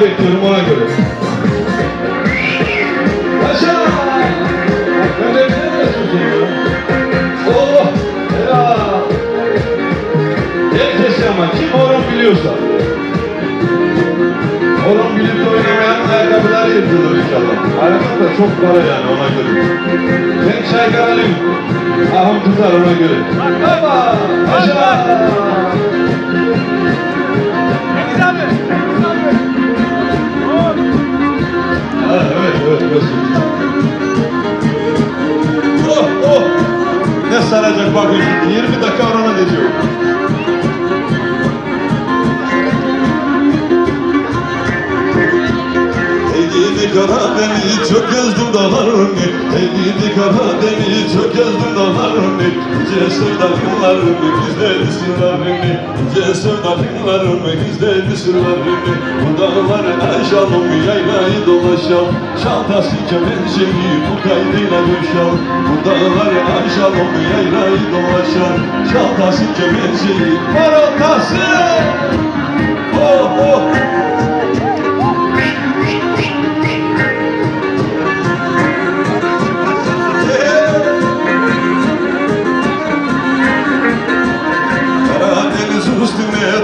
Bekliyorum ona göre. Yaşa! Ben? Oh! Herkes ama kim horon biliyorsa. Horon bilip oynamayan ayakkabılar yırtılır inşallah. Ayakkabı da çok para yani ona göre. Ben şaygaralıyım. Ahım tutar ona göre. Baba! Yaşa! Evet, evet, Mesut. Oh, oh! Ne saracak bakın şimdi, 20 dakika orana geçiyor. Ey gidi Karadeniz çok gezdim dağlarını Ey gidi Karadeniz çok gezdim dağlarını Yüce sevdalıklarını güzel sırlarını Yüce sevdalıklarını güzel sırlarını Bu dağları aşalım yaylayı dolaşalım. Şantası kemençeyi bu kaydıyla düşal Bu dağları aşalım yaylayı dolaşalım. Şantası kemençeyi parıltası! Oh oh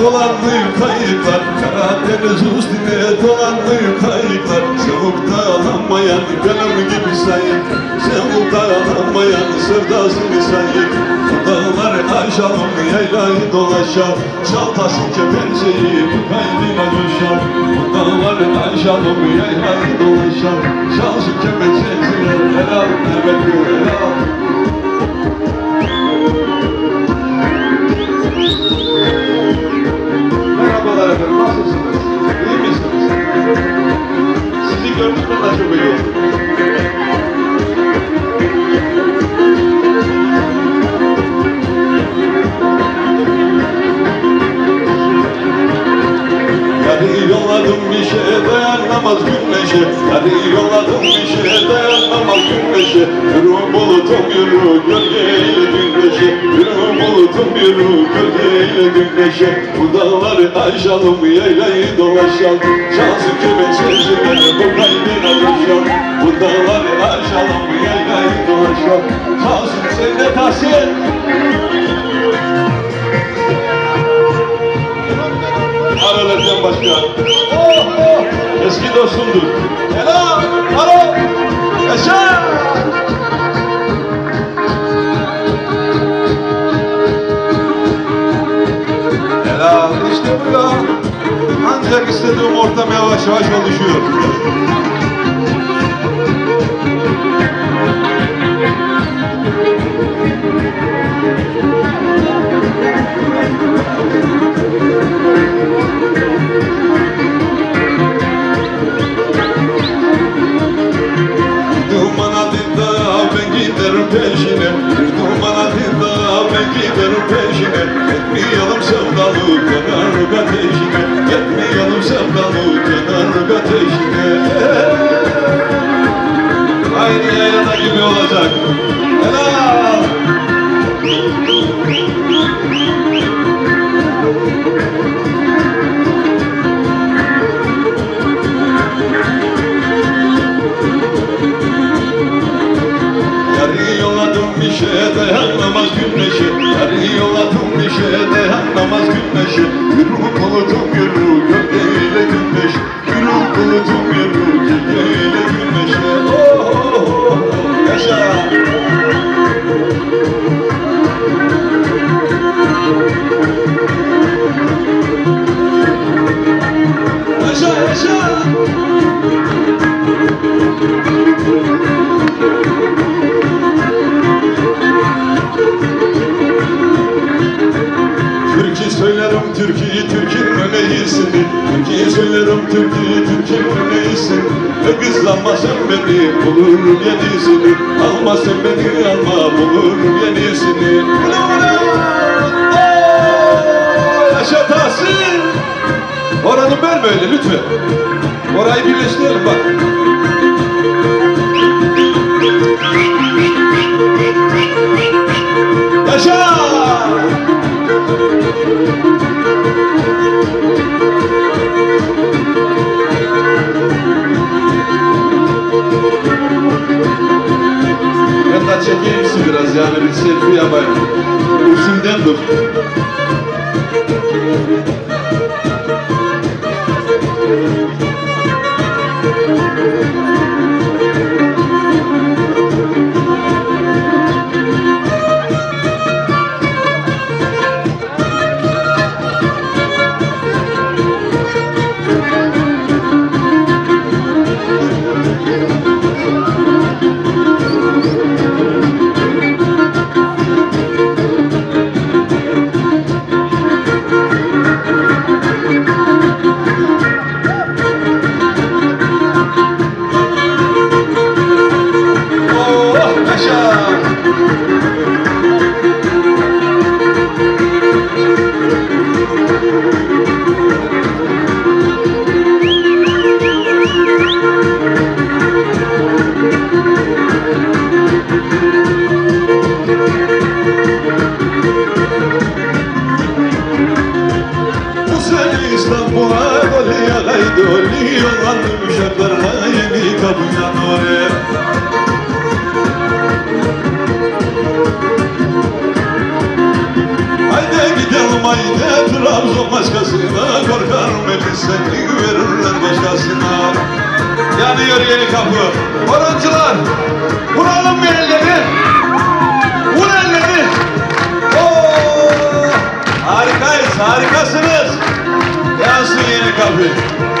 dolandı kayıklar Karadeniz üstüne dolandı kayıklar. Çabukta alamayan benim gibi sayık Çabukta alamayan sevdasını sayık. Bu dağları aşalım yaylayı dolaşar Çantası kepenceyi bu kaydına düşer. Bu dağları aşalım yaylayı dolaşar Şansı kepenceyi helal evet helal. Merhabalar Sizi gördükten de çok iyi. Yolladım bir şeye dayanamaz güneşe. Hadi yolladım bir şeye dayanamaz güneşe. Yürü bulutum yürü gölgeyle güneşe. Yürü bulutum yürü gölgeyle güneşe. Bu dağları aşalım yaylayı dolaşalım. Şansı kime çeşitleri bu kaybına düşer Bu dağları aşalım yaylayı dolaşalım. Şansın sende tahsin Aralardan başka. Oh oh! Eski dostumdur. Helal! Alo! Yaşa! Helal! İşte bu ya. Ancak istediğim ortam yavaş yavaş oluşuyor. Peşine. Bir duman adında ben giderim peşine. Etmeyelim sevdalı iyisini Ve kızlanma sen beni bulur yenisini. Alma sen beni alma bulur yenisini. Yaşa Tahsin! Oranı bölme öyle lütfen. Orayı birleştirelim bak. Yaşa! Hatta çekeyim misin biraz yani bir selfie yapayım. Üstümden dur. Bu sene İstanbul'a doli yalay doli Yollandım uşaklarla yeni kapıya doğru. Haydi gidelim haydi Trabzon başkasına Korkarım hep seni başkasına. Yanıyor yeni kapı. Horoncular Vuralım bir elleri. Vur elleri. Oo! Harikayız harikasınız Yansın yeni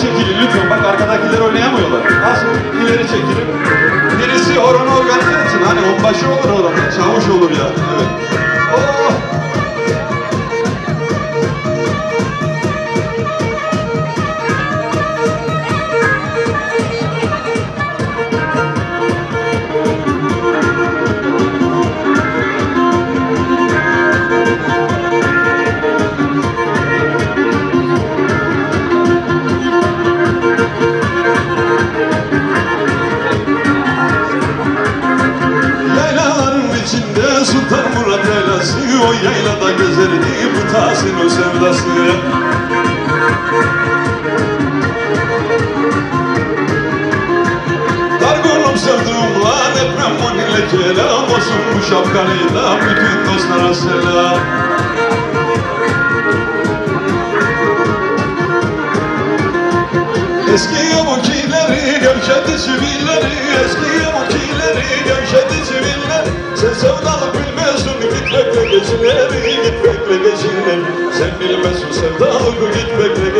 çekilin lütfen. Bak arkadakiler oynayamıyorlar. Az ileri çekilin. Birisi horon organize etsin. Hani onbaşı olur horon Çavuş olur ya. Evet O yaylada gezerdi bu Tahsin o sevdası. Dargolum sevduğumla deprem maniyle kelam Olsun bu şapkalıyla bütün dostlara selam. Eski yamukileri, gevşedi sivilleri Eski yamukileri, gevşedi siviller Sen bilmezsin, gitmekle geçinleri Gitmekle geçinleri Sen bilmezsin sevdalık, gitmekle geçinleri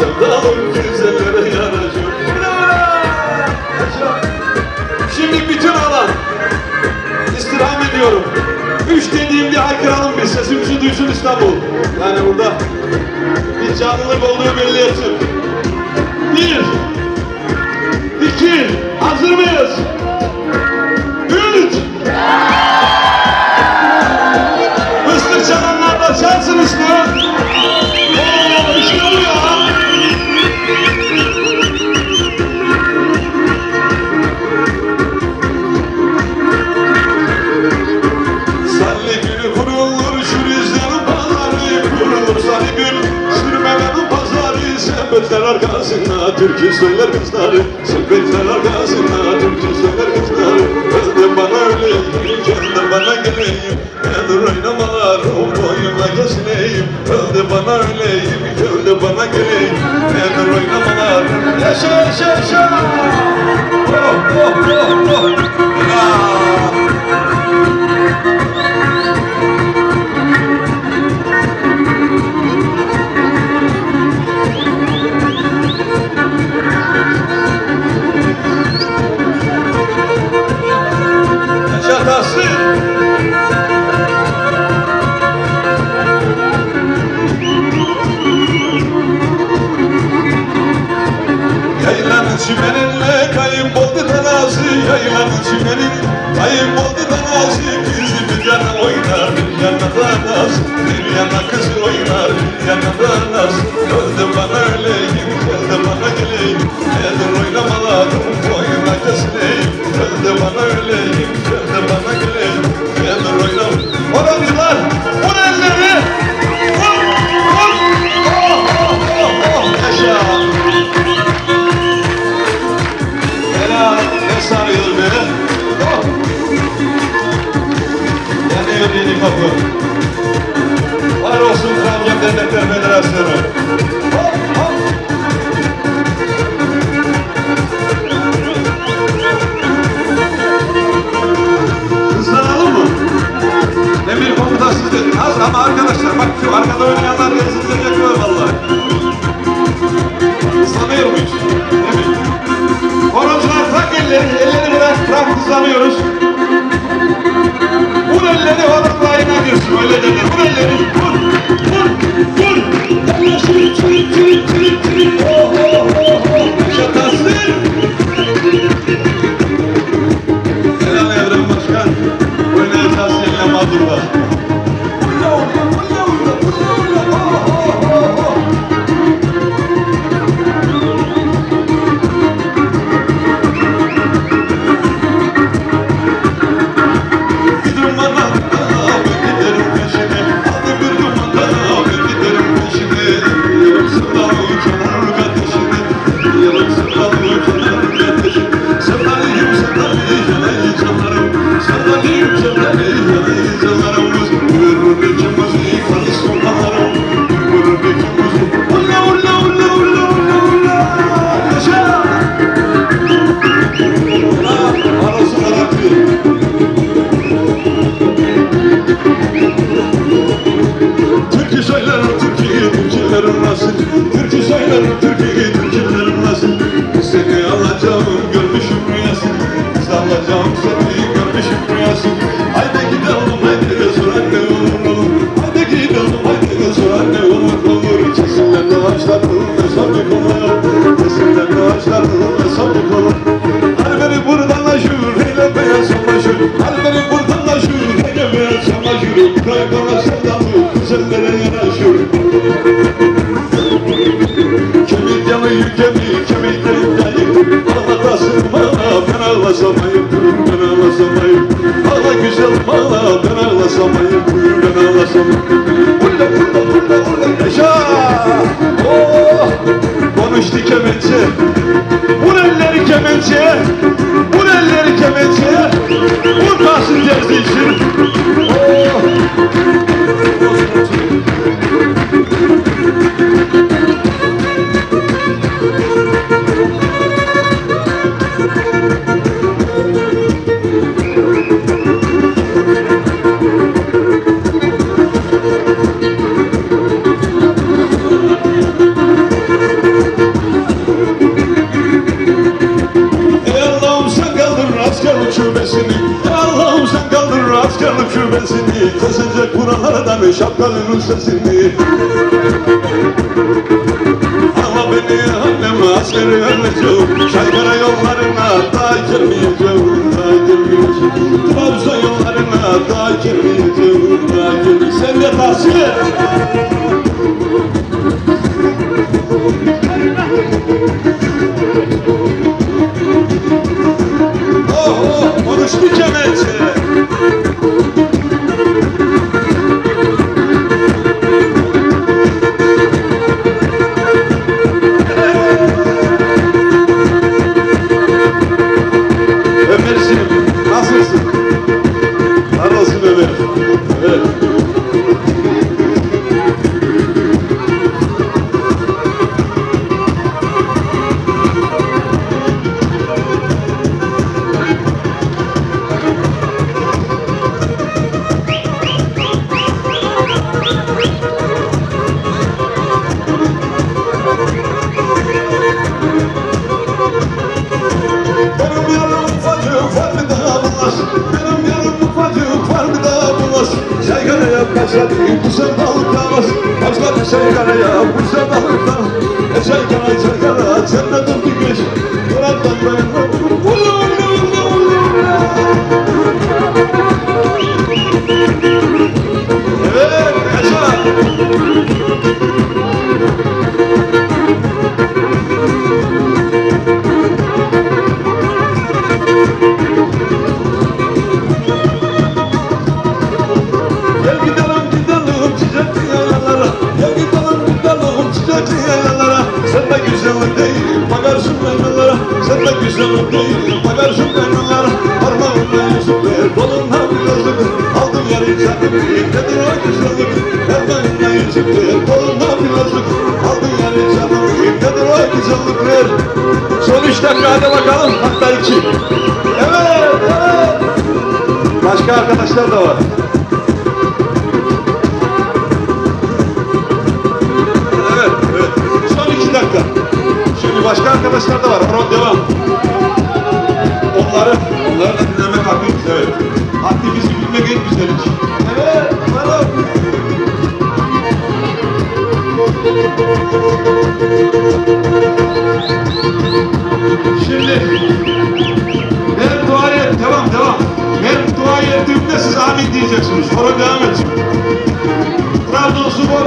kaybana sevdalı güzelleri yanaşır Şimdi bütün alan istirham ediyorum. Üç dediğimde haykıralım bir sesimizi duysun İstanbul. Yani burada bir canlılık olduğu belli etsin. Bir İki, hazır mıyız? Sepetler arkasında türkü söyler kızları. Sepetler geleyim Sen de bana geleyim Nedir oynamalarım koyun acısıneyim Sen de bana öleyim Sen de bana geleyim Nedir oynam Orancılar Vur elleri Vur Vur Oh oh oh oh Yaşa Helal Ne sarıyor beni Oh Yanıyor yeni kapı Var olsun Trabzon Devletler Federasyonu. ötesinde kaçarım soğuk olur. Her beni buradan aşır hele beyaz samaşır Her beni buradan aşır hele beyaz samaşır Bırak bana sevdamı güzellere yanaşır. Kemik yanı kemik kemiklerimden yıktım Anlatasın bana ben kübesini Kesecek buralardan şapkalı sesini Ama beni annem askeri öleceğim Çaykara yollarına daha girmeyeceğim Daha girmeyeceğim. Trabzon yollarına daha girmeyeceğim Daha girmeyeceğim. Sen de tavsiye Oh oh, konuşmayacağım elçi. Arkadaşlar da var. Evet, evet. Son iki dakika. Şimdi başka arkadaşlar da var. Horon devam. Onları, onları da dinlemek hakkımız. Evet. Haddimizi bilmek en güzel iş. Evet, bravo. Şimdi ben duayı, devam devam. Ben duayı ettiğimde siz amin diyeceksiniz. Horon devam edecek. Trabzonspor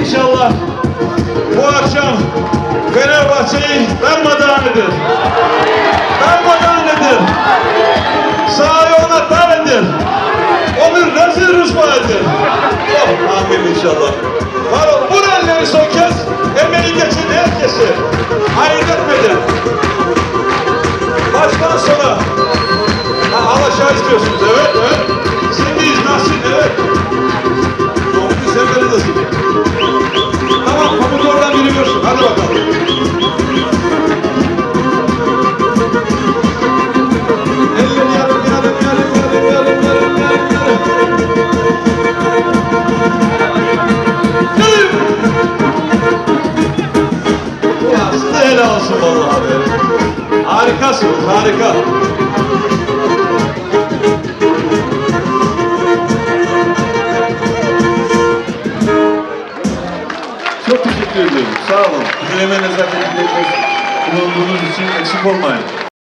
İnşallah bu akşam Fenerbahçe'yi darmadağın eder. Darmadağın eder. Sahayı ona dar eder. Onu rezil rüsva eder. Oh, amin inşallah. Var bu elleri son kez emeği geçin herkese. Ayırt etmeden. Maçtan sonra. Ha, al aşağı istiyorsunuz. Evet, evet. Sindiyiz Nasrin, evet. Doğru, sen de nasıl? Tamam, komutörden biri görsün. Hadi bakalım. Harika. Çok teşekkür ediyorum. Sağ olun. Dinleme nezaketinde bulunduğunuz için eksik olmayın.